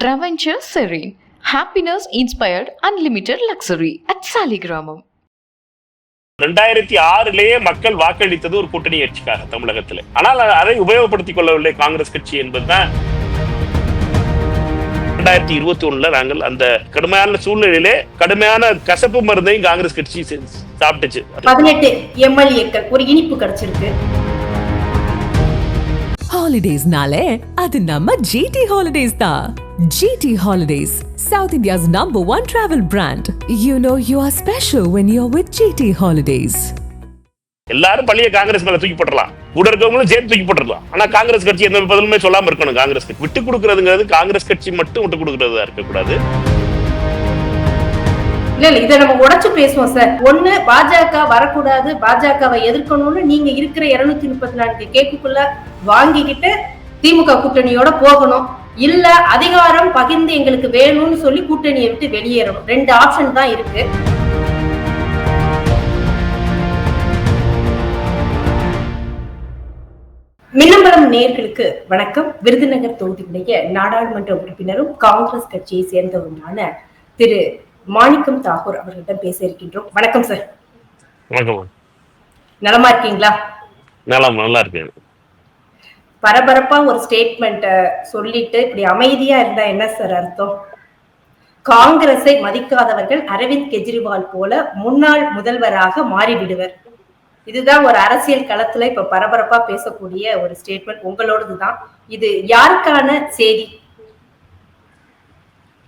Traventure Serene. Happiness inspired unlimited luxury at Saligramam. ரெண்டாயிரத்தி ஆறிலேயே மக்கள் வாக்களித்தது ஒரு கூட்டணி கட்சிக்காக தமிழகத்தில் ஆனால் அதை உபயோகப்படுத்திக் கொள்ளவில்லை காங்கிரஸ் கட்சி என்பதுதான் ரெண்டாயிரத்தி இருபத்தி ஒண்ணுல நாங்கள் அந்த கடுமையான சூழ்நிலையிலே கடுமையான கசப்பு மருந்தையும் காங்கிரஸ் கட்சி சாப்பிட்டுச்சு பதினெட்டு எம்எல்ஏக்கள் ஒரு இனிப்பு கிடைச்சிருக்கு ஹாலிடேஸ்னாலே அது நம்ம ஜிடி ஹாலிடேஸ் தான் GT holidays south India's number one travel brand you know you are special when you are with GT holidays எல்லாரும் பழைய காங்கிரஸ் மேல தூக்கி போட்டுறலாம். கூட இருக்கவங்களும் சேர்த்து தூக்கி போட்டுடலாம் ஆனா காங்கிரஸ் கட்சி எந்த பதிலுமே சொல்லாம இருக்கணும் காங்கிரஸ் கட்சி விட்டு கொடுக்கறதுங்கிறது காங்கிரஸ் கட்சி மட்டும் விட்டு கொடுக்கறதா இருக்கக்கூடாது. இல்ல இல்ல இதை நம்ம உடைச்சு பேசுவோம் சார் ஒண்ணு பாஜக வரக்கூடாது பாஜகவை எதிர்க்கணும்னு நீங்க இருக்கிற இருநூத்தி முப்பத்தி நான்கு கேக்குக்குள்ள வாங்கிக்கிட்டு திமுக கூட்டணியோட போகணும். இல்ல அதிகாரம் பகிர்ந்து எங்களுக்கு வேணும்னு சொல்லி கூட்டணியை விட்டு வெளியேறணும். ரெண்டு ஆப்ஷன் தான் இருக்கு. மின்னம்பலம் நேர்களுக்கு வணக்கம். விருதுநகர் தொகுதியுடைய நாடாளுமன்ற உறுப்பினரும் காங்கிரஸ் கட்சியை சேர்ந்தவருமான திரு மாணிக்கம் தாகூர் அவர்களிடம் பேச இருக்கின்றோம். வணக்கம் சார் வணக்கம் நலமா இருக்கீங்களா? நல்லா நல்லா இருக்கு பரபரப்பா ஒரு ஸ்டேட்மெண்ட்ட சொல்லிட்டு இப்படி அமைதியா இருந்தா என்ன சார் அர்த்தம்? காங்கிரஸை மதிக்காதவர்கள் அரவிந்த் கெஜ்ரிவால் போல முன்னாள் முதல்வராக மாறிவிடுவர். இதுதான் ஒரு அரசியல் களத்துல இப்ப பரபரப்பா பேசக்கூடிய ஒரு ஸ்டேட்மெண்ட் உங்களோடது தான் இது யாருக்கான செய்தி?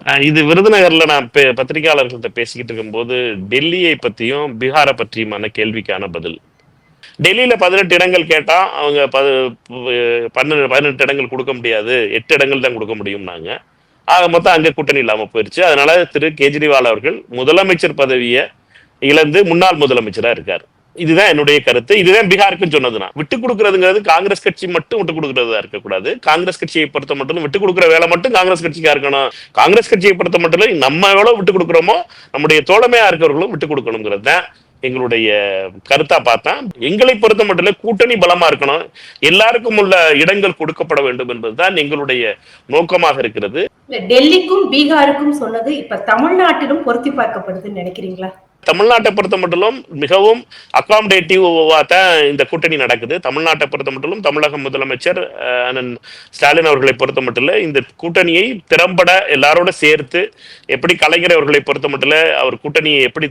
இது விருதுநகர்ல நான் பே- பத்திரிகையாளர்கள்ட்ட பேசிக்கிட்டு இருக்கும்போது டெல்லியை பத்தியும் பீகாரை பற்றியுமான கேள்விக்கான பதில். டெல்லியில பதினெட்டு இடங்கள் கேட்டா அவங்க பது- பன்னெண்டு பதினெட்டு இடங்கள் கொடுக்க முடியாது. எட்டு இடங்கள் தான் கொடுக்க முடியும்னாங்க ஆக மொத்தம் அங்க கூட்டணி இல்லாம போயிருச்சு. அதனால திரு. கெஜ்ரிவால் அவர்கள் முதலமைச்சர் பதவியை இழந்து முன்னாள் முதலமைச்சரா இருக்காரு. இதுதான் என்னுடைய கருத்து. இதுதான் பீகாருக்கும் சொன்னது நான் விட்டு கொடுக்கறதுங்கிறது காங்கிரஸ் கட்சி மட்டும் விட்டு கொடுக்கறதா இருக்கக்கூடாது. காங்கிரஸ் கட்சியை பொறுத்த மட்டும் விட்டு கொடுக்குற வேலை மட்டும் காங்கிரஸ் கட்சிக்கா இருக்கணும். காங்கிரஸ் கட்சியை பொறுத்த மட்டும் நம்ம எவ்வளவு விட்டு கொடுக்குறோமோ நம்முடைய தோழமையா இருக்கிறவர்களும் விட்டு கொடுக்கணுங்கிறது தான் எங்களுடைய கருத்தா பார்த்தா. எங்களை பொறுத்த மட்டும் இல்ல கூட்டணி பலமா இருக்கணும். எல்லாருக்கும் உள்ள இடங்கள் கொடுக்கப்பட வேண்டும் என்பதுதான் எங்களுடைய நோக்கமாக இருக்கிறது. டெல்லிக்கும் பீகாருக்கும் சொன்னது இப்ப தமிழ்நாட்டிலும் பொருத்தி பார்க்கப்படுதுன்னு நினைக்கிறீங்களா? தமிழ்நாட்டை பொறுத்த மட்டும் மிகவும் அகாமடேட்டிவா தான் இந்த கூட்டணி நடக்குது. தமிழ்நாட்டை பொறுத்த மட்டும் தமிழக முதலமைச்சர் அண்ணன் ஸ்டாலின் அவர்களை பொறுத்த மட்டும் இந்த கூட்டணியை திறம்பட எல்லாரோட சேர்த்து எப்படி கலைஞர் அவர்களை பொறுத்த மட்டும் அவர் கூட்டணியை எப்படி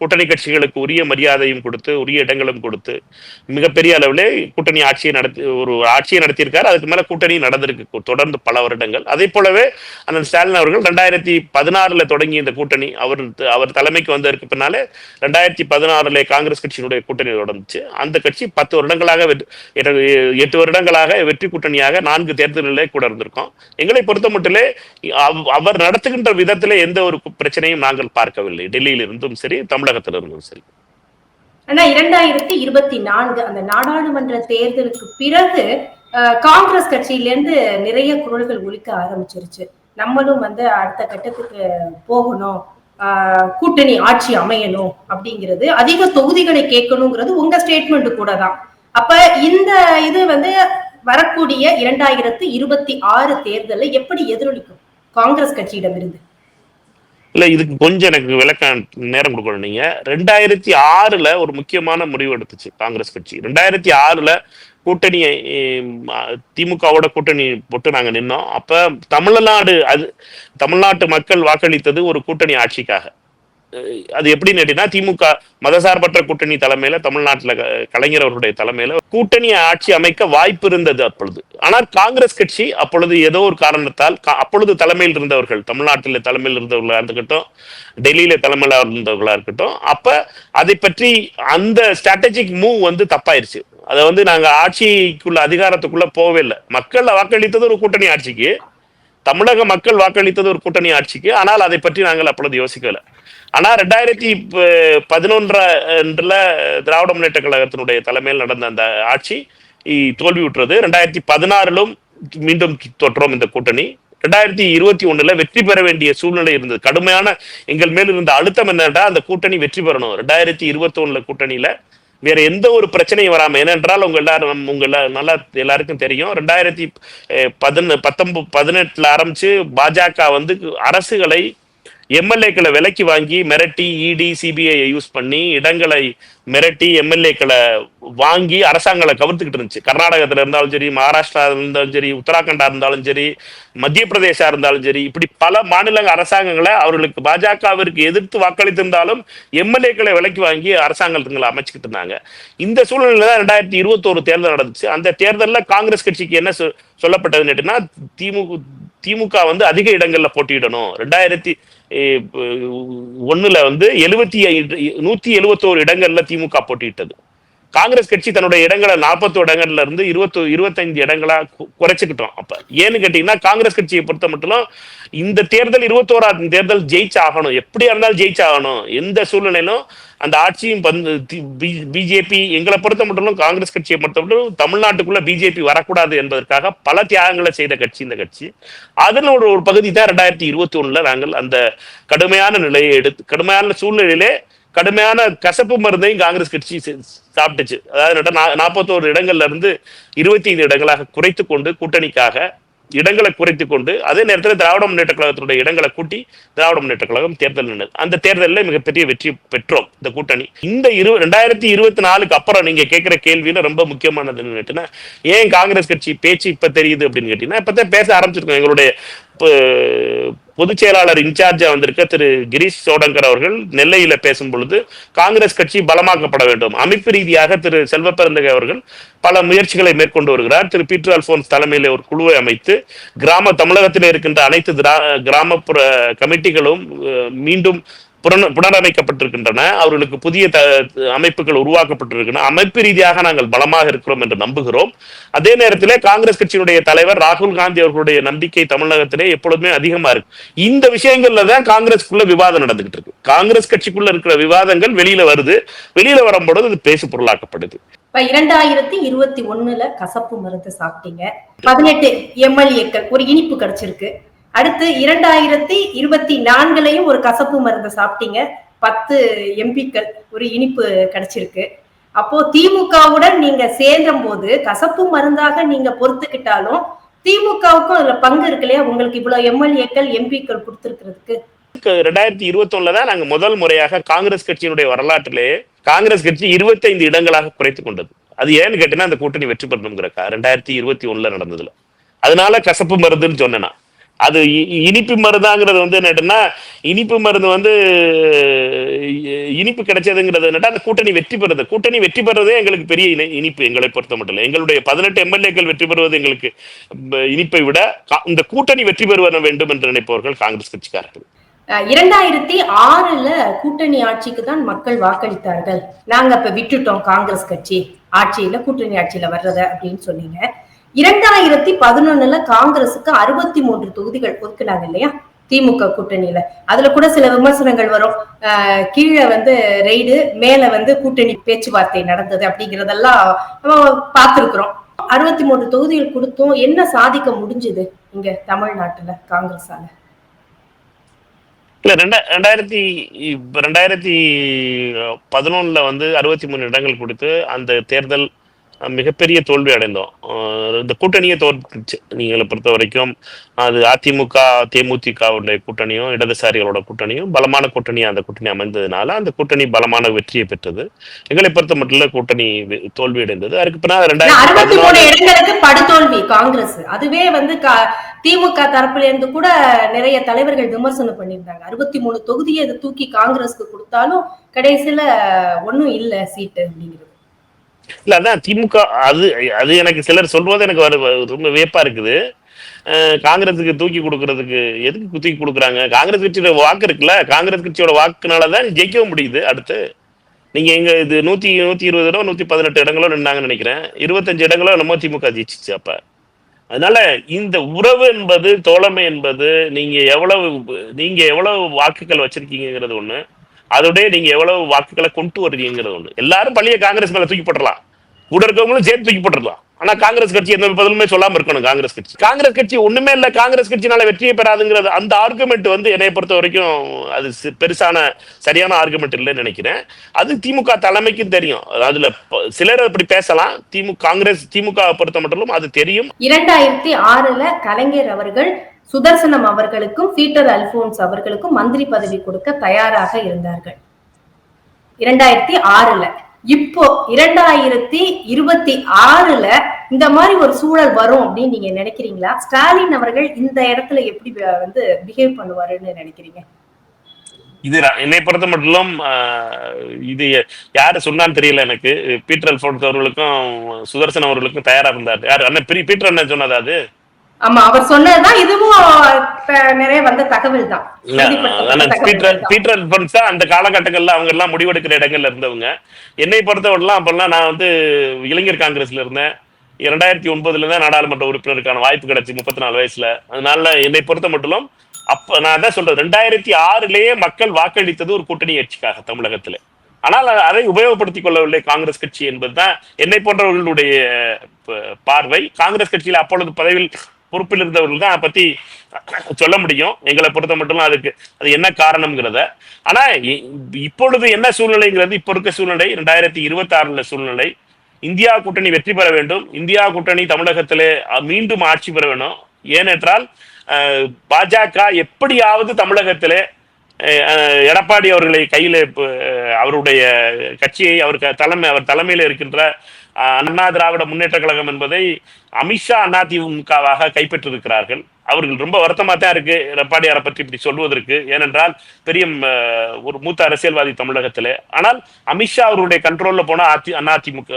கூட்டணி கட்சிகளுக்கு உரிய மரியாதையும் கொடுத்து உரிய இடங்களும் கொடுத்து மிகப்பெரிய அளவில் கூட்டணி ஆட்சியை நடத்தி ஒரு ஆட்சியை நடத்தியிருக்காரு. அதுக்கு மேலே கூட்டணி நடந்திருக்கு. தொடர்ந்து பல வருடங்கள். அதே போலவே அண்ணன் ஸ்டாலின் அவர்கள் ரெண்டாயிரத்தி பதினாறுல தொடங்கி இந்த கூட்டணி அவர் அவர் தலைமைக்கு வந்திருக்கு பின்னாலே ரெண்டாயிரத்தி பதினாறுல காங்கிரஸ் கட்சியினுடைய கூட்டணி தொடர்ந்துச்சு. அந்த கட்சி பத்து வருடங்களாக எட்டு- வருடங்களாக வெற்றி கூட்டணியாக நான்கு தேர்தலிலே கூட இருந்திருக்கோம். எங்களை பொறுத்த மட்டிலே அவர் நடத்துகின்ற விதத்தில் எந்த ஒரு பிரச்சனையும் நாங்கள் பார்க்கவில்லை. டெல்லியில் இருந்தும் சரி தமிழகத்தில் இருந்தும் சரி. ஆனா இரண்டாயிரத்தி இருபத்தி நான்கு அந்த நாடாளுமன்ற தேர்தலுக்கு பிறகு காங்கிரஸ் கட்சியிலேருந்து நிறைய குரல்கள் ஒழிக்க ஆரம்பிச்சிருச்சு. நம்மளும் வந்து அடுத்த கட்டத்துக்கு போகணும். கூட்டணி ஆட்சி அமையணும் அப்படிங்கிறது அதிக தொகுதிகளை கேட்கணுங்கிறது உங்க ஸ்டேட்மெண்ட் கூட தான் அப்ப இந்த இது வந்து வரக்கூடிய இரண்டாயிரத்து இருபத்தி ஆறு தேர்தலை எப்படி எதிரொலிக்கும் காங்கிரஸ் கட்சியிடம் இருந்து இல்ல இதுக்கு கொஞ்சம் எனக்கு விளக்க நேரம் கொடுக்கணும் நீங்க. ரெண்டாயிரத்தி ஆறுல ஒரு முக்கியமான முடிவு எடுத்துச்சு காங்கிரஸ் கட்சி. ரெண்டாயிரத்தி ஆறுல கூட்டணியை திமுகவோட கூட்டணி போட்டு நாங்கள் நின்னோம். அப்போ தமிழ்நாடு அது தமிழ்நாட்டு மக்கள் வாக்களித்தது ஒரு கூட்டணி ஆட்சிக்காக. அது எப்படின்னு கேட்டீங்கன்னா திமுக மதசார்பற்ற கூட்டணி தலைமையில தமிழ்நாட்டில் க- கலைஞர் அவர்களுடைய தலைமையில கூட்டணி ஆட்சி அமைக்க வாய்ப்பு இருந்தது அப்பொழுது. ஆனால் காங்கிரஸ் கட்சி அப்பொழுது ஏதோ ஒரு காரணத்தால் கா- அப்பொழுது தலைமையில் இருந்தவர்கள் தமிழ்நாட்டில் தலைமையில் இருந்தவர்களா இருக்கட்டும் டெல்லியில தலைமையில இருந்தவர்களா இருக்கட்டும் அப்ப அதை பற்றி அந்த ஸ்ட்ராட்டஜிக் மூவ் வந்து தப்பாயிருச்சு. அதை வந்து நாங்கள் ஆட்சிக்குள்ள அதிகாரத்துக்குள்ள போகவே இல்லை. மக்கள் வாக்களித்தது ஒரு கூட்டணி ஆட்சிக்கு. தமிழக மக்கள் வாக்களித்தது ஒரு கூட்டணி ஆட்சிக்கு. ஆனால் அதை பற்றி நாங்கள் அப்பொழுது யோசிக்கல. ஆனால் ரெண்டாயிரத்தி பதினொன்றுல திராவிட முன்னேற்ற கழகத்தினுடைய தலைமையில் நடந்த அந்த ஆட்சி தோல்வி விட்டுறது ரெண்டாயிரத்தி பதினாறிலும் மீண்டும் தொற்றோம் இந்த கூட்டணி. ரெண்டாயிரத்தி இருபத்தி ஒண்ணுல வெற்றி பெற வேண்டிய சூழ்நிலை இருந்தது. கடுமையான எங்கள் மேல் இருந்த அழுத்தம் என்னன்னா அந்த கூட்டணி வெற்றி பெறணும். ரெண்டாயிரத்தி இருபத்தி ஒண்ணுல கூட்டணியில வேற எந்த ஒரு பிரச்சனையும் வராம ஏனென்றால் உங்க எல்லாரும் உங்க எல்லா- நல்லா எல்லாருக்கும் தெரியும். ரெண்டாயிரத்தி பதின பத்தொன்பது பதினெட்டுல ஆரம்பிச்சு பாஜக வந்து அரசுகளை எம்எல்ஏக்களை விலைக்கு வாங்கி மிரட்டி இடி சிபிஐ யூஸ் பண்ணி இடங்களை மிரட்டி எம்எல்ஏக்களை வாங்கி அரசாங்கங்களை கவர்த்துக்கிட்டு இருந்துச்சு. கர்நாடகத்தில் இருந்தாலும் சரி மகாராஷ்டிரா இருந்தாலும் சரி உத்தராகண்டா இருந்தாலும் சரி மத்திய பிரதேசா இருந்தாலும் சரி இப்படி பல மாநில அரசாங்கங்களை அவர்களுக்கு பாஜகவிற்கு எதிர்த்து வாக்களித்திருந்தாலும் எம்எல்ஏக்களை விலைக்கு வாங்கி அரசாங்கத்துங்களை அமைச்சுக்கிட்டு இருந்தாங்க. இந்த சூழ்நிலையில் தான் ரெண்டாயிரத்தி இருபத்தோரு தேர்தல் நடந்துச்சு. அந்த தேர்தலில் காங்கிரஸ் கட்சிக்கு என்ன சொ- சொல்லப்பட்டதுன்னு கேட்டீங்கன்னா திமுக திமுக வந்து அதிக இடங்களில் போட்டியிடணும். ரெண்டாயிரத்தி ஒன்றில் வந்து எழுபத்தி நூத்தி எழுபத்தோரு இடங்களில் திமுக போட்டியிட்டது. காங்கிரஸ் கட்சி தன்னுடைய இடங்களை நாற்பத்தோரு இடங்கள்ல இருந்து இருபத்தோ இருபத்தைந்து இடங்களா குறைச்சிக்கிட்டோம். அப்ப ஏன்னு கேட்டீங்கன்னா காங்கிரஸ் கட்சியை பொறுத்த மட்டும் இந்த தேர்தல் இருபத்தோராம் தேர்தல் ஜெயிச்சாகணும். எப்படியா இருந்தாலும் ஜெயிச்சாகணும். எந்த சூழ்நிலையிலும் அந்த ஆட்சியும் வந்து பிஜேபி எங்களை பொறுத்த மட்டும் காங்கிரஸ் கட்சியை பொறுத்த மட்டும் தமிழ்நாட்டுக்குள்ள பிஜேபி வரக்கூடாது என்பதற்காக பல தியாகங்களை செய்த கட்சி இந்த கட்சி. அதில் ஒரு ஒரு பகுதி தான் ரெண்டாயிரத்தி இருபத்தி ஒண்ணுல நாங்கள் அந்த கடுமையான நிலையை எடுத்து கடுமையான சூழ்நிலையிலே கடுமையான கசப்பு மருந்தையும் காங்கிரஸ் கட்சி சாப்பிட்டுச்சு. அதாவது நாற்பத்தோரு இடங்கள்ல இருந்து இருபத்தி ஐந்து இடங்களாக குறைத்து கொண்டு கூட்டணிக்காக இடங்களை குறைத்து கொண்டு அதே நேரத்தில் திராவிட முன்னேற்ற கழகத்தினுடைய இடங்களை கூட்டி திராவிட முன்னேற்ற கழகம் தேர்தல் நின்னது. அந்த தேர்தலில் மிகப்பெரிய வெற்றி பெற்றோம் இந்த கூட்டணி. இந்த இரு ரெண்டாயிரத்தி இருபத்தி நாலுக்கு அப்புறம் நீங்க கேட்கிற கேள்வியில ரொம்ப முக்கியமானது கேட்டீங்கன்னா ஏன் காங்கிரஸ் கட்சி பேச்சு இப்ப தெரியுது அப்படின்னு கேட்டீங்கன்னா இப்பதான் பேச ஆரம்பிச்சிருக்கோம் எங்களுடைய பொதுச் செயலாளர் இன்சார்ஜா வந்திருக்க திரு கிரீஷ் சோடங்கர் அவர்கள் நெல்லையில பேசும் பொழுது காங்கிரஸ் கட்சி பலமாக்கப்பட வேண்டும். அமைப்பு ரீதியாக திரு செல்வப்பெருந்தகை அவர்கள் பல முயற்சிகளை மேற்கொண்டு வருகிறார். திரு பீட்டர் அல்போன்ஸ் தலைமையில் ஒரு குழுவை அமைத்து கிராம தமிழகத்தில் இருக்கின்ற அனைத்து கிராமப்புற கமிட்டிகளும் மீண்டும் புனரமைக்கப்பட்டிருக்கின்றன. அவர்களுக்கு புதிய த அமைப்புகள் உருவாக்கப்பட்டிருக்கின்றன. அமைப்பு ரீதியாக நாங்கள் பலமாக இருக்கிறோம் என்று நம்புகிறோம். அதே நேரத்திலே காங்கிரஸ் கட்சியினுடைய தலைவர் ராகுல் காந்தி அவர்களுடைய நம்பிக்கை தமிழகத்திலே எப்பொழுதுமே அதிகமா இருக்கு. இந்த விஷயங்கள்ல தான் காங்கிரஸ்க்குள்ள விவாதம் நடந்துகிட்டு இருக்கு. காங்கிரஸ் கட்சிக்குள்ள இருக்கிற விவாதங்கள் வெளியில வருது. வெளியில வரும்பொழுது அது பேசு பொருளாக்கப்படுது. இப்ப இரண்டாயிரத்தி இருபத்தி ஒண்ணுல கசப்பு மருந்து சாப்பிட்டீங்க. பதினெட்டு எம்எல்ஏக்கள் ஒரு இனிப்பு கிடைச்சிருக்கு. அடுத்து இரண்டாயிரத்தி இருபத்தி நான்குலையும் ஒரு கசப்பு மருந்து சாப்பிட்டீங்க. பத்து எம்பிக்கள் ஒரு இனிப்பு கிடைச்சிருக்கு. அப்போ திமுகவுடன் நீங்க சேர்ந்தும் போது கசப்பு மருந்தாக நீங்க பொறுத்துக்கிட்டாலும் திமுகவுக்கும் அதுல பங்கு இருக்கு இல்லையா? உங்களுக்கு இவ்வளவு எம்எல்ஏக்கள் எம்பிக்கள் கொடுத்திருக்கிறதுக்கு. ரெண்டாயிரத்தி இருபத்தி தான் நாங்க முதல் முறையாக காங்கிரஸ் கட்சியினுடைய வரலாற்றிலே காங்கிரஸ் கட்சி இருபத்தைந்து இடங்களாக குறைத்து கொண்டது. அது ஏன்னு கேட்டீங்கன்னா அந்த கூட்டணி வெற்றி பெறணுங்கிறக்கா ரெண்டாயிரத்தி இருபத்தி ஒண்ணுல நடந்ததுல. அதனால கசப்பு மருந்துன்னு சொன்னேனா. அது இ- இனிப்பு மருந்தாங்கிறது வந்து என்னட்டுன்னா இனிப்பு மருந்து வந்து இனிப்பு கிடைச்சதுங்கிறது என்னட்டா அந்த கூட்டணி வெற்றி பெறுறது கூட்டணி வெற்றி பெறுறதே எங்களுக்கு பெரிய இனி- இனிப்பு எங்களை பொறுத்த மட்டும் இல்லை. எங்களுடைய பதினெட்டு எம்எல்ஏக்கள் வெற்றி பெறுவது எங்களுக்கு இனிப்பை விட கா- இந்த கூட்டணி வெற்றி பெறுவ வேண்டும் என்று நினைப்பவர்கள் காங்கிரஸ் கட்சிக்காரர்கள். இரண்டாயிரத்தி ஆறுல கூட்டணி ஆட்சிக்கு தான் மக்கள் வாக்களித்தார்கள். நாங்க இப்ப விட்டுட்டோம் காங்கிரஸ் கட்சி. ஆட்சியில கூட்டணி ஆட்சியில வர்றத அப்படின்னு சொன்னீங்க. இரண்டாயிரத்தி பதினொன்னுல காங்கிரஸுக்கு அறுபத்தி மூன்று தொகுதிகள் ஒதுக்கினாங்க இல்லையா? திமுக கூட்டணியில. அதுல கூட சில விமர்சனங்கள் வரும். கீழே வந்து ரெய்டு மேல வந்து கூட்டணி பேச்சுவார்த்தை நடந்தது அப்படிங்கறதெல்லாம் பார்த்திருக்கிறோம். அறுபத்தி மூன்று தொகுதிகள் கொடுத்தும் என்ன சாதிக்க முடிஞ்சது இங்க தமிழ்நாட்டுல காங்கிரஸால? இல்ல ரெண்டா ரெண்டாயிரத்தி ரெண்டாயிரத்தி பதினொன்னுல வந்து அறுபத்தி மூணு இடங்கள் கொடுத்து அந்த தேர்தல் மிகப்பெரிய தோல்வி அடைந்தோம். இந்த கூட்டணியை தோற்று நீங்களை பொறுத்த வரைக்கும் அது அதிமுக தேமுதிகவுடைய கூட்டணியும் இடதுசாரிகளோட கூட்டணியும் பலமான கூட்டணியா அந்த கூட்டணி அமைந்ததுனால அந்த கூட்டணி பலமான வெற்றியை பெற்றது. எங்களை பொறுத்த மட்டும் கூட்டணி தோல்வி அடைந்தது. அதுக்கு பின்னாடி ரெண்டாயிரத்தி காங்கிரஸ். அதுவே வந்து திமுக தரப்புல இருந்து கூட நிறைய தலைவர்கள் விமர்சனம் பண்ணியிருந்தாங்க. அறுபத்தி மூணு தொகுதியை தூக்கி காங்கிரஸ்க்கு கொடுத்தாலும் கடைசியில ஒண்ணும் இல்ல சீட்டு அப்படிங்கிறது. இல்ல அதான் திமுக அது அது எனக்கு சிலர் சொல்வது எனக்கு ரொம்ப வியப்பா இருக்குது. காங்கிரஸுக்கு தூக்கி கொடுக்கறதுக்கு எதுக்கு தூக்கி கொடுக்குறாங்க? காங்கிரஸ் கட்சியோட வாக்கு இருக்குல்ல காங்கிரஸ் கட்சியோட வாக்குனாலதான் ஜெயிக்கவும் முடியுது. அடுத்து நீங்க எங்க இது நூத்தி நூத்தி இருபது இடம் நூத்தி பதினெட்டு இடங்களோ நின்னாங்கன்னு நினைக்கிறேன். இருபத்தஞ்சு இடங்களோ நம்ம திமுக ஜெயிச்சிச்சு அப்ப. அதனால இந்த உறவு என்பது தோழமை என்பது நீங்க எவ்வளவு நீங்க எவ்வளவு வாக்குகள் வச்சிருக்கீங்கிறது ஒண்ணு. அதோட நீங்க எவ்வளவு வாக்குகளை கொண்டு வருவீங்கிறது ஒண்ணு. எல்லாரும் பள்ளியை காங்கிரஸ் மேல தூக்கி போட்டுடலாம் கூட இருக்கவங்களும் சேர்த்து தூக்கி போட்டுடலாம் ஆனா காங்கிரஸ் கட்சி எந்த பதிலுமே சொல்லாம இருக்கணும் காங்கிரஸ் கட்சி. காங்கிரஸ் கட்சி ஒண்ணுமே இல்ல. காங்கிரஸ் கட்சினால வெற்றியை பெறாதுங்கிறது அந்த ஆர்குமெண்ட் வந்து என்னை பொறுத்த வரைக்கும் அது பெருசான சரியான ஆர்குமெண்ட் இல்லைன்னு நினைக்கிறேன். அது திமுக தலைமைக்கும் தெரியும். அதுல சிலர் அப்படி பேசலாம். திமுக காங்கிரஸ் திமுக பொறுத்த மட்டும் அது தெரியும். இரண்டாயிரத்தி ஆறுல கலைஞர் அவர்கள் சுதர்சனம் அவர்களுக்கும் பீட்டர் அல்போன்ஸ் அவர்களுக்கும் மந்திரி பதவி கொடுக்க தயாராக இருந்தார்கள். இரண்டாயிரத்தி ஆறுல. இப்போ இரண்டாயிரத்தி இருபத்தி ஆறுல இந்த மாதிரி ஒரு சூழல் வரும் அப்படின்னு நீங்க நினைக்கிறீங்களா? ஸ்டாலின் அவர்கள் இந்த இடத்துல எப்படி வந்து பிஹேவ் பண்ணுவாருன்னு நினைக்கிறீங்க? இது என்னை பொறுத்த மட்டும் இது யாரு சொன்னான்னு தெரியல எனக்கு. பீட்டர் அல்போன்ஸ் அவர்களுக்கும் சுதர்சன் அவர்களுக்கும் தயாரா இருந்தார். யாரு? அண்ணன் பீட்டர் அண்ணன் சொன்னதா அது? ஆமா அவர் சொன்னதுதான் இதுவும் நிறைய வந்த தகவல் தான் பீட்டர் தான். தான் அந்த காலகட்டங்கள்ல அவங்க எல்லாம் முடிவெடுக்கிற இடங்கள்ல இருந்தவங்க. என்னை பொறுத்தவரைலாம் அப்பெல்லாம் நான் வந்து இளைஞர் காங்கிரஸ்ல இருந்தேன். இரண்டாயிரத்தி ஒன்பதுல தான் நாடாளுமன்ற உறுப்பினருக்கான வாய்ப்பு கிடைச்சு முப்பத்தி நாலு வயசுல. அதனால என்னை பொறுத்த மட்டும் அப்ப நான் அதான் சொல்றேன் ரெண்டாயிரத்தி ஆறுலயே மக்கள் வாக்களித்தது ஒரு கூட்டணி கட்சிக்காக தமிழகத்துல. ஆனால் அதை உபயோகப்படுத்திக் கொள்ளவில்லை காங்கிரஸ் கட்சி என்பதுதான் என்னை போன்றவர்களுடைய பார்வை. காங்கிரஸ் கட்சியில அப்பொழுது பதவியில் பொறுப்பில் இருந்தவர்கள் தான் அதை பத்தி சொல்ல முடியும். எங்களை பொறுத்த மட்டும் அதுக்கு. அது என்ன காரணம்ங்கிறத. ஆனா இ- இப்பொழுது என்ன சூழ்நிலைங்கிறது இப்போ இருக்க சூழ்நிலை ரெண்டாயிரத்தி இருபத்தி ஆறுல சூழ்நிலை. இந்தியா கூட்டணி வெற்றி பெற வேண்டும். இந்தியா கூட்டணி தமிழகத்திலே மீண்டும் ஆட்சி பெற வேண்டும் ஏனென்றால் பாஜக எப்படியாவது தமிழகத்திலே எடப்பாடி அவர்களை கையில அவருடைய கட்சியை அவர் தலைமை அவர் தலைமையில் இருக்கின்ற அண்ணா திராவிட முன்னேற்ற கழகம் என்பதை அமித்ஷா அதிமுகவாக கைப்பற்றிருக்கிறார்கள். அவர்கள் ரொம்ப வருத்தமா தான் இருக்கு. எடப்பாடியாரை பற்றி இப்படி சொல்வதற்கு ஏனென்றால் பெரிய ஒரு மூத்த அரசியல்வாதி தமிழகத்திலே. ஆனால் அமித்ஷா அவருடைய கண்ட்ரோல்ல போனா அதி அதிமுக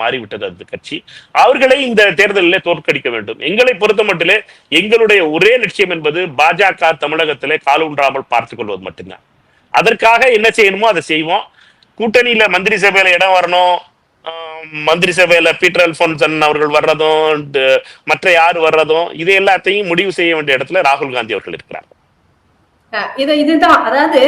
மாறிவிட்டது அந்த கட்சி. அவர்களை இந்த தேர்தலில் தோற்கடிக்க வேண்டும். எங்களை பொறுத்த மட்டிலே எங்களுடைய ஒரே லட்சியம் என்பது பாஜக தமிழகத்திலே காலூன்றாமல் பார்த்துக் கொள்வது மட்டும்தான். அதற்காக என்ன செய்யணுமோ அதை செய்வோம். கூட்டணியில மந்திரி சபையில இடம் வரணும். மந்திரி சபையில பீட்டர் அல்போன்சன் அவர்கள் வர்றதும் மற்ற யார் வர்றதும் இது எல்லாத்தையும் முடிவு செய்ய வேண்டிய இடத்துல ராகுல் காந்தி அவர்கள் இருக்கிறார். இது இதுதான். அதாவது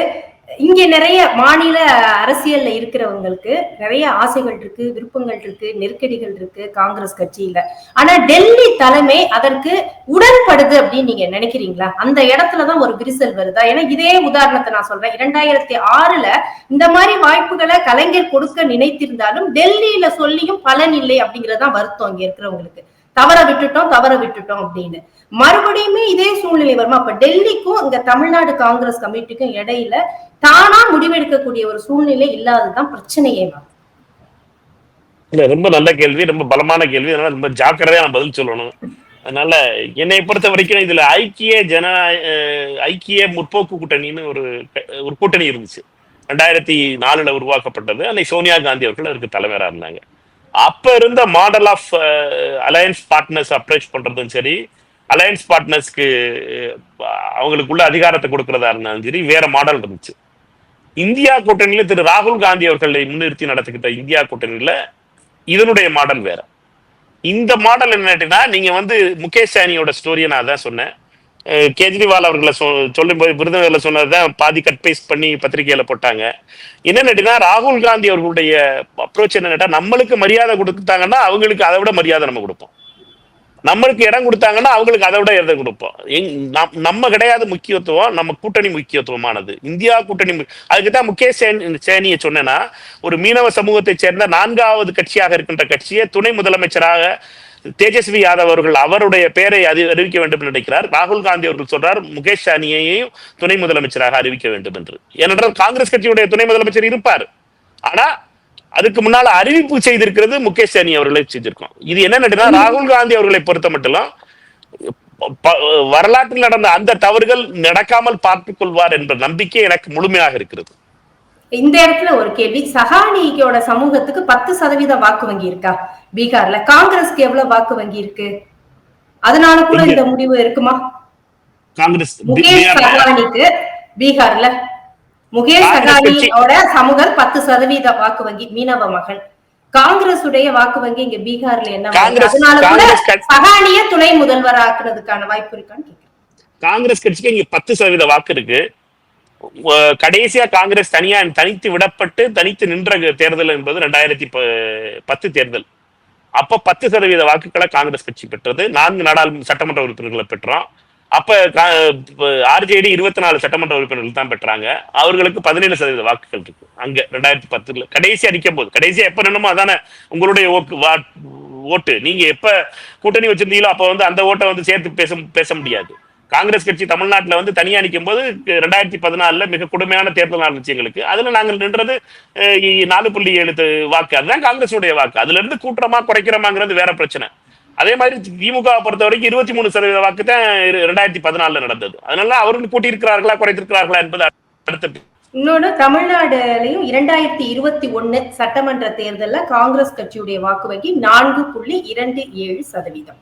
இங்க நிறைய மாநில அரசியல்ல இருக்கிறவங்களுக்கு நிறைய ஆசைகள் இருக்கு விருப்பங்கள் இருக்கு நெருக்கடிகள் இருக்கு காங்கிரஸ் கட்சியில. ஆனா டெல்லி தலைமை அதற்கு உடன்படுது அப்படின்னு நீங்க நினைக்கிறீங்களா? அந்த இடத்துலதான் ஒரு விரிசல் வருதா? ஏன்னா இதே உதாரணத்தை நான் சொல்றேன். இரண்டாயிரத்தி ஆறுல இந்த மாதிரி வாய்ப்புகளை கலைஞர் கொடுக்க நினைத்திருந்தாலும் டெல்லியில சொல்லியும் பலன் இல்லை அப்படிங்கறதுதான் வருத்தம் இங்க இருக்கிறவங்களுக்கு. தவற விட்டுட்டோம் தவற விட்டுட்டோம் அப்படின்னு. மறுபடியுமே இதே சூழ்நிலை வருமா? அப்ப டெல்லிக்கும் இங்க தமிழ்நாடு காங்கிரஸ் கமிட்டிக்கும் இடையில தானா முடிவெடுக்கக்கூடிய ஒரு சூழ்நிலை இல்லாததுதான் பிரச்சனையே மேம். இல்ல ரொம்ப நல்ல கேள்வி ரொம்ப பலமான கேள்வி. அதனால ரொம்ப ஜாக்கிரதையா நான் பதில் சொல்லணும். அதனால என்னை பொறுத்த வரைக்கும் இதுல ஐக்கிய ஜன அஹ், ஐக்கிய முற்போக்கு கூட்டணின்னு ஒரு ஒரு கூட்டணி இருந்துச்சு. ரெண்டாயிரத்தி நாலுல உருவாக்கப்பட்டது. அன்னைக்கு சோனியா காந்தி அவர்கள் அதுக்கு தலைவரா இருந்தாங்க. அப்ப இருந்த model of alliance partners approach பண்றதும் சரி அலையன்ஸ் பார்ட்னர்ஸ்க்கு அவங்களுக்குள்ள அதிகாரத்தை கொடுக்கறதா இருந்தாலும் சரி வேற மாடல் இருந்துச்சு. இந்தியா கூட்டணியில திரு ராகுல் காந்தி அவர்களை முன்னிறுத்தி நடத்துக்கிட்ட இந்தியா கூட்டணியில இதனுடைய மாடல் வேற. இந்த மாடல் என்னன்னா நீங்க வந்து முகேஷ் சானியோட ஸ்டோரியை நான் அதான் சொன்னேன். கேஜ்ரிவால் அவர்களை சொ சொல்லும்போது சொன்னது தான் பாதி கட் பேஸ்ட் பண்ணி பத்திரிகையில் போட்டாங்க. என்னென்னா ராகுல் காந்தி அவர்களுடைய அப்ரோச் என்னென்னா நம்மளுக்கு மரியாதை கொடுத்தாங்கன்னா அவங்களுக்கு அதை விட மரியாதை நம்ம கொடுப்போம். நம்மளுக்கு இடம் கொடுத்தாங்கன்னா அவங்களுக்கு அதை விட இடம் கொடுப்போம். எங் நம்- நம்ம கிடையாது முக்கியத்துவம் நம்ம கூட்டணி முக்கியத்துவமானது. இந்தியா கூட்டணி அதுக்கு தான் முகேஷ் சேனி சேனியை சொன்னேன்னா ஒரு மீனவ சமூகத்தை சேர்ந்த நான்காவது கட்சியாக இருக்கின்ற கட்சியை துணை முதலமைச்சராக தேஜஸ்வி யாதவ் அவர்கள் அவருடைய பெயரை அறிவிக்க வேண்டும் என்று நினைக்கிறார். ராகுல் காந்தி அவர்கள் சொல்றார் முகேஷ் சானியையும் துணை முதலமைச்சராக அறிவிக்க வேண்டும் என்று. ஏனென்றால் காங்கிரஸ் கட்சியுடைய துணை முதலமைச்சர் இருப்பார். ஆனா அதுக்கு முன்னால அறிவிப்பு செய்திருக்கிறது முகேஷ் சானி அவர்களை செஞ்சிருக்கோம். இது என்னன்னா ராகுல் காந்தி அவர்களை பொறுத்த மட்டும் வரலாற்றில் நடந்த அந்த தவறுகள் நடக்காமல் பார்த்துக் கொள்வார் என்ற நம்பிக்கை எனக்கு முழுமையாக இருக்கிறது. இந்த இடத்துல ஒரு கேள்வி. சஹானியோட சமூகத்துக்கு பத்து சதவீத வாக்கு வங்கி இருக்கா பீகார்ல காங்கிரஸ்க்கு எவ்வளவு வாக்கு வங்கி இருக்கு அதனால கூட இந்த முடிவு இருக்குமா? காங்கிரஸ் முகேஷ் சகானிக்கு பீகார்ல. முகேஷ் சகானியோட சமூகம் பத்து சதவீத வாக்கு வங்கி மீனவ மகன். காங்கிரஸ் உடைய வாக்கு வங்கி இங்க பீகார்ல என்ன அதனால கூட சகானிய துணை முதல்வர் ஆக்குறதுக்கான வாய்ப்பு இருக்கான்னு கேக்குறேன். காங்கிரஸ் கட்சிக்கு இங்க பத்து சதவீத வாக்கு இருக்கு. கடைசியா காங்கிரஸ் தனியா தனித்து விடப்பட்டு தனித்து நின்ற தேர்தல் என்பது ரெண்டாயிரத்தி ப- பத்து தேர்தல். அப்ப பத்து சதவீத வாக்குகளை காங்கிரஸ் கட்சி பெற்றது. நான்கு நாடாளுமன்ற சட்டமன்ற உறுப்பினர்களை பெற்றோம். அப்ப ஆர்ஜேடி இருபத்தி நாலு சட்டமன்ற உறுப்பினர்கள் தான் பெற்றாங்க. அவர்களுக்கு பதினேழு சதவீத வாக்குகள் இருக்கு. அங்க ரெண்டாயிரத்தி பத்துல. கடைசி அடிக்கும் போது கடைசியா எப்ப நின்னமோ அதானே உங்களுடைய ஓட்டு ஓட்டு. நீங்க எப்ப கூட்டணி வச்சிருந்தீங்களோ அப்ப வந்து அந்த ஓட்டை வந்து சேர்த்து பேச பேச முடியாது. காங்கிரஸ் கட்சி தமிழ்நாட்டுல வந்து தனியா நிற்கும் போது ரெண்டாயிரத்தி பதினாலில் மிக கொடுமையான தேர்தல் நடந்துச்சு எங்களுக்கு. அதுல நாங்கள் நின்றது நாலு புள்ளி எழுத்து வாக்கு. அதுதான் காங்கிரஸுடைய வாக்கு. அதுல இருந்து கூட்டுறமா குறைக்கிறோமாங்கிறது வேற பிரச்சனை. அதே மாதிரி திமுக பொறுத்த வரைக்கும் இருபத்தி மூணு சதவீத வாக்கு தான் ரெண்டாயிரத்தி பதினாலுல நடந்தது. அதனால அவர்கள் கூட்டியிருக்கிறார்களா குறைத்திருக்கிறார்களா என்பது அடுத்த இன்னொன்று தமிழ்நாடுலையும் இரண்டாயிரத்தி இருபத்தி ஒண்ணு சட்டமன்ற தேர்தலில் காங்கிரஸ் கட்சியுடைய வாக்கு வங்கி நான்கு புள்ளி இரண்டு ஏழு சதவீதம்.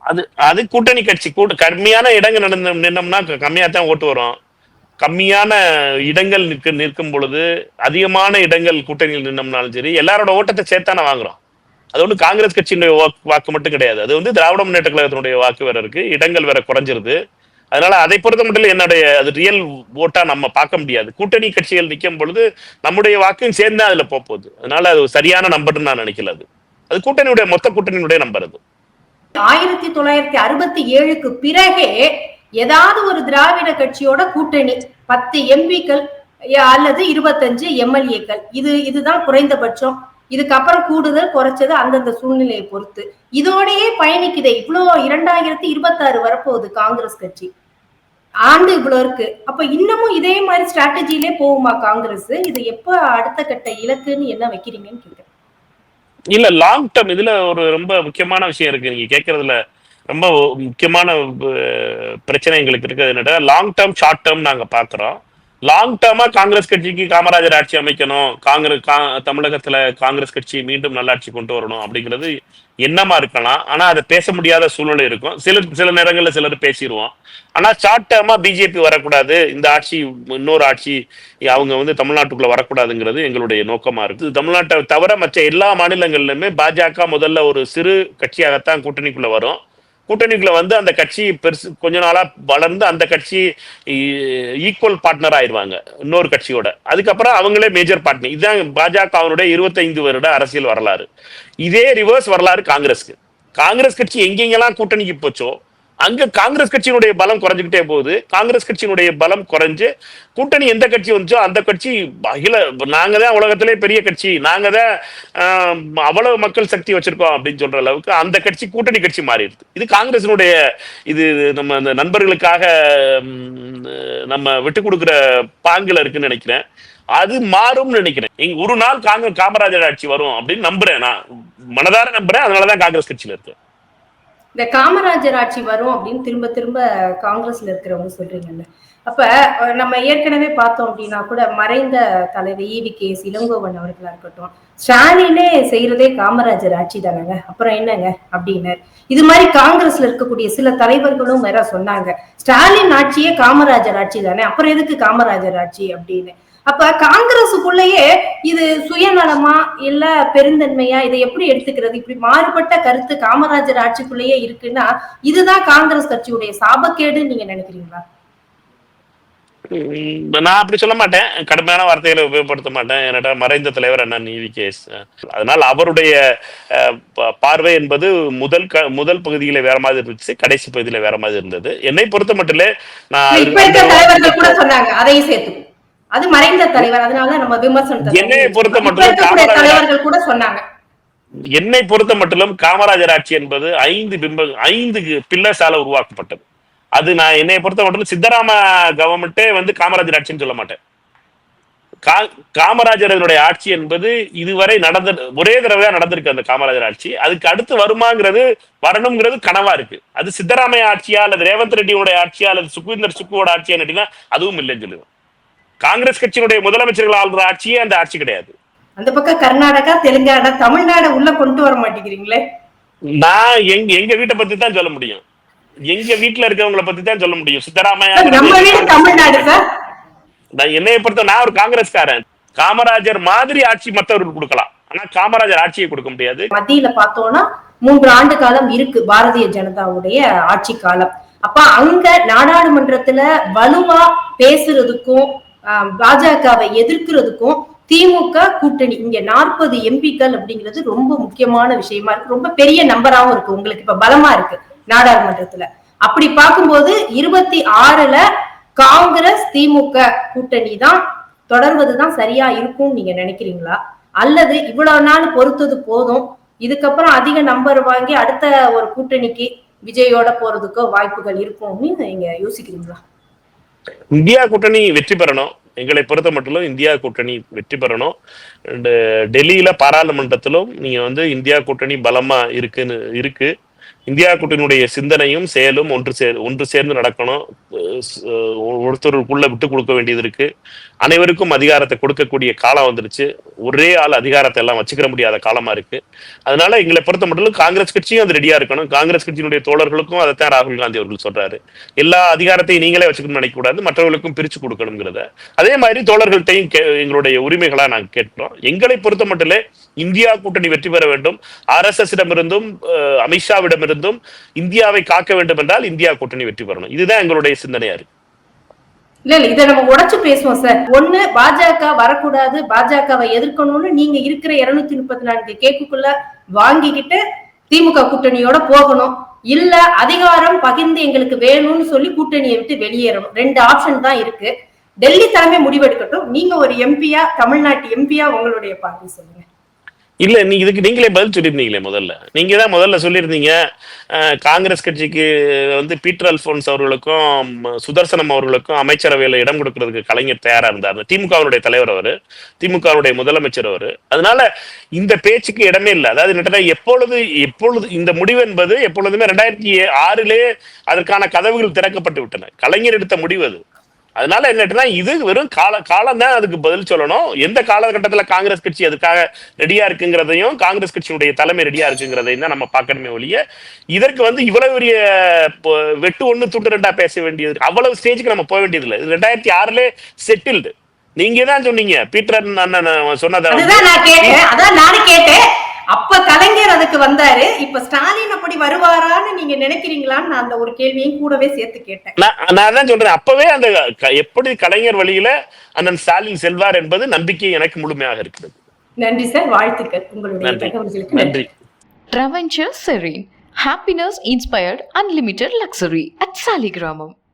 அது அது கூட்டணி கட்சி. கூட்ட கம்மியான இடங்கள் நடந்து நின்னோம்னா கம்மியாக தான் ஓட்டு வரும். கம்மியான இடங்கள் நிற்க நிற்கும் பொழுது அதிகமான இடங்கள் கூட்டணியில் நின்னோம்னாலும் சரி எல்லாரோட ஓட்டத்தை சேர்த்தானே வாங்குறோம். அது ஒன்று காங்கிரஸ் கட்சியினுடைய வாக்கு- வாக்கு மட்டும் கிடையாது. அது வந்து திராவிட முன்னேற்ற கழகத்தினுடைய வாக்கு வேற இருக்கு. இடங்கள் வேற குறைஞ்சிருது. அதனால அதை பொறுத்த மட்டும் என்னுடைய அது ரியல் ஓட்டா நம்ம பார்க்க முடியாது. கூட்டணி கட்சிகள் நிற்கும் பொழுது நம்முடைய வாக்கும் சேர்ந்து அதுல போக போகுது. அதனால அது சரியான நம்பர்னு நான் நினைக்கல அது. அது கூட்டணியுடைய மொத்த கூட்டணியுடைய நம்பர் அது. ஆயிரத்தி தொள்ளாயிரத்தி அறுபத்தி ஏழுக்கு பிறகே ஏதாவது ஒரு திராவிட கட்சியோட கூட்டணி பத்து எம்பிக்கள் அல்லது இருபத்தஞ்சு எம்எல்ஏக்கள். இது இதுதான் குறைந்தபட்சம். இதுக்கப்புறம் கூடுதல் குறைச்சது அந்தந்த சூழ்நிலையை பொறுத்து. இதோடயே பயணிக்குதே. இவ்வளோ இரண்டாயிரத்தி இருபத்தாறு வரப்போகுது காங்கிரஸ் கட்சி. ஆண்டு இவ்வளோ இருக்கு. அப்ப இன்னமும் இதே மாதிரி ஸ்ட்ராட்டஜிலே போகுமா காங்கிரஸ்? இது எப்ப அடுத்த கட்ட இலக்குன்னு என்ன வைக்கிறீங்கன்னு கேக்குறேன் இல்ல லாங் டேர்ம் இதுல ஒரு ரொம்ப முக்கியமான விஷயம் இருக்கு. நீங்க கேட்கறதுல ரொம்ப முக்கியமான பிரச்சனை எங்களுக்கு இருக்குது. என்னட்டா லாங் டேர்ம் ஷார்ட் டேர்ம் நாங்க பாக்குறோம். லாங் டேர்மா காங்கிரஸ் கட்சிக்கு காமராஜர் ஆட்சி அமைக்கணும். காங்கிரஸ் கா- தமிழகத்துல காங்கிரஸ் கட்சி மீண்டும் நல்லாட்சி கொண்டு வரணும் அப்படிங்கிறது என்னமா இருக்கலாம். ஆனா அதை பேச முடியாத சூழ்நிலை இருக்கும். சில சில நேரங்களில் சிலர் பேசிடுவோம் ஆனா ஷார்ட் டேர்மா பிஜேபி வரக்கூடாது. இந்த ஆட்சி இன்னொரு ஆட்சி அவங்க வந்து தமிழ்நாட்டுக்குள்ள வரக்கூடாதுங்கிறது எங்களுடைய நோக்கமா இருக்கு. தமிழ்நாட்டை தவிர மற்ற எல்லா மாநிலங்கள்லயுமே பாஜக முதல்ல ஒரு சிறு கட்சியாகத்தான் கூட்டணிக்குள்ள வரும். கூட்டணிக்குள்ள வந்து அந்த கட்சி பெருசு கொஞ்ச நாளா வளர்ந்து அந்த கட்சி ஈக்குவல் பார்ட்னர் ஆயிடுவாங்க இன்னொரு கட்சியோட. அதுக்கப்புறம் அவங்களே மேஜர் பார்ட்னர் இதுதான் பாஜகவினுடைய இருபத்தைந்து வருட அரசியல் வரலாறு. இதே ரிவர்ஸ் வரலாறு காங்கிரஸ்க்கு. காங்கிரஸ் கட்சி எங்கெங்கெல்லாம் கூட்டணிக்கு போச்சோ அங்க காங்கிரஸ் கட்சியினுடைய பலம் குறைஞ்சுக்கிட்டே போகுது. காங்கிரஸ் கட்சியினுடைய பலம் குறைஞ்சு கூட்டணி எந்த கட்சி வந்துச்சோ அந்த கட்சி அகில நாங்க தான் உலகத்திலே பெரிய கட்சி. நாங்க தான் அவ்வளவு மக்கள் சக்தி வச்சிருக்கோம் அப்படின்னு சொல்ற அளவுக்கு அந்த கட்சி கூட்டணி கட்சி மாறிடுது. இது காங்கிரசினுடைய இது நம்ம அந்த நண்பர்களுக்காக நம்ம விட்டு கொடுக்குற பாங்குல இருக்குன்னு நினைக்கிறேன். அது மாறும்னு நினைக்கிறேன். இங்க ஒரு நாள் காங்கிரஸ் காமராஜர் ஆட்சி வரும் அப்படின்னு நம்புறேன் நான். மனதார நம்புறேன். அதனாலதான் காங்கிரஸ் கட்சியில இருக்கேன். இந்த காமராஜர் ஆட்சி வரும் அப்படின்னு திரும்ப திரும்ப காங்கிரஸ்ல இருக்கிறவங்க சொல்றீங்கல்ல. அப்ப நம்ம ஏற்கனவே பார்த்தோம் அப்படின்னா கூட மறைந்த தலைவர் ஈவி கே. இளங்கோவன் அவர்களா இருக்கட்டும் ஸ்டாலினே செய்யறதே காமராஜர் ஆட்சி தானங்க. அப்புறம் என்னங்க அப்படின்னு இது மாதிரி காங்கிரஸ்ல இருக்கக்கூடிய சில தலைவர்களும் வேற சொன்னாங்க. ஸ்டாலின் ஆட்சியே காமராஜர் ஆட்சி தானே. அப்புறம் எதுக்கு காமராஜர் ஆட்சி அப்படின்னு. அப்ப காங்கிரஸுக்குள்ளேயே இது சுயநலமா இல்ல பெருந்தன்மையா? இதை எப்படி எடுத்துக்கிறது? இப்படி மாறுபட்ட கருத்து காமராஜர் ஆட்சிக்குள்ளேயே இருக்குன்னா இதுதான் காங்கிரஸ் கட்சியுடைய சாபக்கேடுன்னு நீங்க நினைக்கிறீங்களா? நான் அப்படி சொல்ல மாட்டேன். கடுமையான வார்த்தைகளை உபயோகப்படுத்த மாட்டேன். என்னடா மறைந்த தலைவர் அண்ணா நீவி கேஸ் அதனால் அவருடைய பார்வை என்பது முதல் முதல் பகுதியில வேற மாதிரி இருந்துச்சு. கடைசி பகுதியில வேற மாதிரி இருந்தது. என்னை பொறுத்த மட்டும் நான் அது மறைந்த தலைவர் அதனால நம்ம விமர்சனத்தை என்னைய பொறுத்த மட்டும் தலைவர்கள் கூட சொன்னாங்க. என்னை பொறுத்த மட்டிலும் காமராஜர் ஆட்சி என்பது ஐந்து பிம்ப ஐந்து பில்லர்ஸால உருவாக்கப்பட்டது. அது நான் என்னை பொறுத்த மட்டும் சித்தராம கவர்மெண்ட்டே வந்து காமராஜர் ஆட்சின்னு சொல்ல மாட்டேன். காமராஜரனுடைய ஆட்சி என்பது இதுவரை நடந்த ஒரே தடவையா நடந்திருக்கு அந்த காமராஜர் ஆட்சி. அதுக்கு அடுத்து வருமாங்கிறது வரணுங்கிறது கனவா இருக்கு. அது சித்தராமையா ஆட்சியா அல்லது ரேவந்த் ரெட்டியோட ஆட்சியா அல்லது சுக்வீந்தர் சுக்குவோட ஆட்சியா அதுவும் இல்லைன்னு சொல்லுவேன். காங்கிரஸ் கட்சியினுடைய முதலமைச்சர்கள் ஆளுற ஆட்சியே அந்த ஆட்சி கிடையாது. அந்த பக்கம் கர்நாடகா தெலுங்கானா தமிழ்நாடு உள்ள கொண்டு வர மாட்டேங்கிறீங்களே? நான் எங்க எங்க வீட்டை பத்தி தான் சொல்ல முடியும். எங்க வீட்டுல இருக்கவங்கள பத்தி தான் சொல்ல முடியும். சித்தராமையா நான் என்னைய பொறுத்த நான் ஒரு காங்கிரஸ்காரன். காமராஜர் மாதிரி ஆட்சி மற்றவர்கள் கொடுக்கலாம். ஆனா காமராஜர் ஆட்சியை கொடுக்க முடியாது. மத்தியில பார்த்தோம்னா மூன்று ஆண்டு காலம் இருக்கு பாரதிய ஜனதாவுடைய ஆட்சி காலம். அப்ப அங்க நாடாளுமன்றத்துல வலுவா பேசுறதுக்கும் பாஜகவை எதிர்க்கிறதுக்கும் திமுக கூட்டணி இங்க நாற்பது எம்பிக்கள் அப்படிங்கிறது ரொம்ப முக்கியமான விஷயமா இருக்கு. ரொம்ப பெரிய நம்பராகவும் இருக்கு. உங்களுக்கு இப்ப பலமா இருக்கு நாடாளுமன்றத்துல. அப்படி பார்க்கும்போது இருபத்தி ஆறுல காங்கிரஸ் திமுக கூட்டணி தான் தொடர்வதுதான் சரியா இருக்கும்னு நீங்க நினைக்கிறீங்களா? அல்லது இவ்வளவு நாள் பொறுத்தது போதும் இதுக்கப்புறம் அதிக நம்பர் வாங்கி அடுத்த ஒரு கூட்டணிக்கு விஜயோட போறதுக்கோ வாய்ப்புகள் இருக்கும்னு நீங்க யோசிக்கிறீங்களா? இந்தியா கூட்டணி வெற்றி பெறணும். எங்களை பொறுத்த மட்டும் இந்தியா கூட்டணி வெற்றி பெறணும். அண்டு டெல்லியில பாராளுமன்றத்திலும் நீங்க வந்து இந்தியா கூட்டணி பலமா இருக்குன்னு இருக்கு. இந்தியா கூட்டணியுடைய சிந்தனையும் செயலும் ஒன்று சேர் ஒன்று சேர்ந்து நடக்கணும். ஒருத்தருக்குள்ள விட்டு கொடுக்க வேண்டியது இருக்கு. அனைவருக்கும் அதிகாரத்தை கொடுக்கக்கூடிய காலம் வந்துருச்சு. ஒரே ஆள் அதிகாரத்தை எல்லாம் வச்சுக்கிற முடியாத காலமா இருக்கு. அதனால எங்களை பொறுத்த மட்டும் காங்கிரஸ் கட்சியும் அது ரெடியா இருக்கணும். காங்கிரஸ் கட்சியினுடைய தோழர்களுக்கும் அதைத்தான் ராகுல் காந்தி அவர்கள் சொல்றாரு. எல்லா அதிகாரத்தையும் நீங்களே வச்சுக்கணும்னு நினைக்க கூடாது மற்றவர்களுக்கும் பிரிச்சு கொடுக்கணுங்கிறத. அதே மாதிரி தோழர்கள்ட்டையும் கே- எங்களுடைய உரிமைகளா நாங்கள் கேட்கிறோம். எங்களை பொறுத்த மட்டும் இந்தியா கூட்டணி வெற்றி பெற வேண்டும். ஆர் எஸ் எஸ் இடமிருந்தும் அமித்ஷாவிடமிருந்தும் இந்தியாவை காக்க வேண்டும் என்றால் இந்தியா கூட்டணி வெற்றி பெறணும். இதுதான் எங்களுடைய சிந்தனையா இருக்கு. இல்ல இல்ல இதை நம்ம உடைச்சு பேசுவோம் சார் ஒண்ணு பாஜக வரக்கூடாது பாஜகவை எதிர்க்கணும்னு நீங்க இருக்கிற இருநூத்தி முப்பத்தி நான்கு கேக்குக்குள்ள வாங்கிக்கிட்டு திமுக கூட்டணியோட போகணும். இல்ல அதிகாரம் பகிர்ந்து எங்களுக்கு வேணும்னு சொல்லி கூட்டணியை விட்டு வெளியேறணும். ரெண்டு ஆப்ஷன் தான் இருக்கு. டெல்லி தலைமை முடிவெடுக்கட்டும். நீங்க ஒரு எம்பியா தமிழ்நாட்டு எம்பியா உங்களுடைய பார்வை சொல்லுங்க. இல்ல நீ இதுக்கு நீங்களே பதில் சொல்லியிருந்தீங்களே முதல்ல. நீங்க தான் முதல்ல சொல்லியிருந்தீங்க. காங்கிரஸ் கட்சிக்கு வந்து பீட்டர் அல்போன்ஸ் அவர்களுக்கும் சுதர்சனம் அவர்களுக்கும் அமைச்சரவையில இடம் கொடுக்கறதுக்கு கலைஞர் தயாரா இருந்தார் திமுகவினுடைய தலைவர் அவரு திமுகவுடைய முதலமைச்சர் அவரு. அதனால இந்த பேச்சுக்கு இடமே இல்லை. அதாவது என்னட்டா எப்பொழுது எப்பொழுது இந்த முடிவு என்பது எப்பொழுதுமே ரெண்டாயிரத்தி ஆறிலே அதற்கான கதவுகள் திறக்கப்பட்டு விட்டன. கலைஞர் எடுத்த முடிவு அது. அதனால என்னட்டுனா இது வெறும் கால காலம் தான் அதுக்கு பதில் சொல்லணும். எந்த காலகட்டத்துல காங்கிரஸ் கட்சி அதுக்காக ரெடியா இருக்குங்கிறதையும் காங்கிரஸ் கட்சியினுடைய தலைமை ரெடியா இருக்குங்கிறதையும் தான் நம்ம பார்க்கணுமே ஒழிய இதற்கு வந்து இவ்வளவு பெரிய வெட்டு ஒண்ணு துண்டு ரெண்டா பேச வேண்டியது அவ்வளவு ஸ்டேஜுக்கு நம்ம போக வேண்டியது இல்லை இது ரெண்டாயிரத்தி ஆறுல செட்டில்டு நீங்க தான் சொன்னீங்க. பீட்டர் அண்ணன் சொன்னதை நான் கேட்டேன். அதான் நானும் கேட்டேன். அப்ப கலைஞர் அதுக்கு வந்தாரு. இப்ப ஸ்டாலின் அப்படி வருவாரான்னு நீங்க நினைக்கிறீங்களான்னு நான் அந்த ஒரு கேள்வியும் கூடவே சேர்த்து கேட்டேன். நான் தான் சொல்றேன். அப்பவே அந்த எப்படி கலைஞர் வழியில அண்ணன் ஸ்டாலின் செல்வார் என்பது நம்பிக்கை எனக்கு முழுமையாக இருக்கிறது. நன்றி சார். வாழ்த்துக்கள். உங்களுடைய நன்றி. தகவல்களுக்கு நன்றி. Raventure Serene. Happiness inspired unlimited luxury at Saligramam.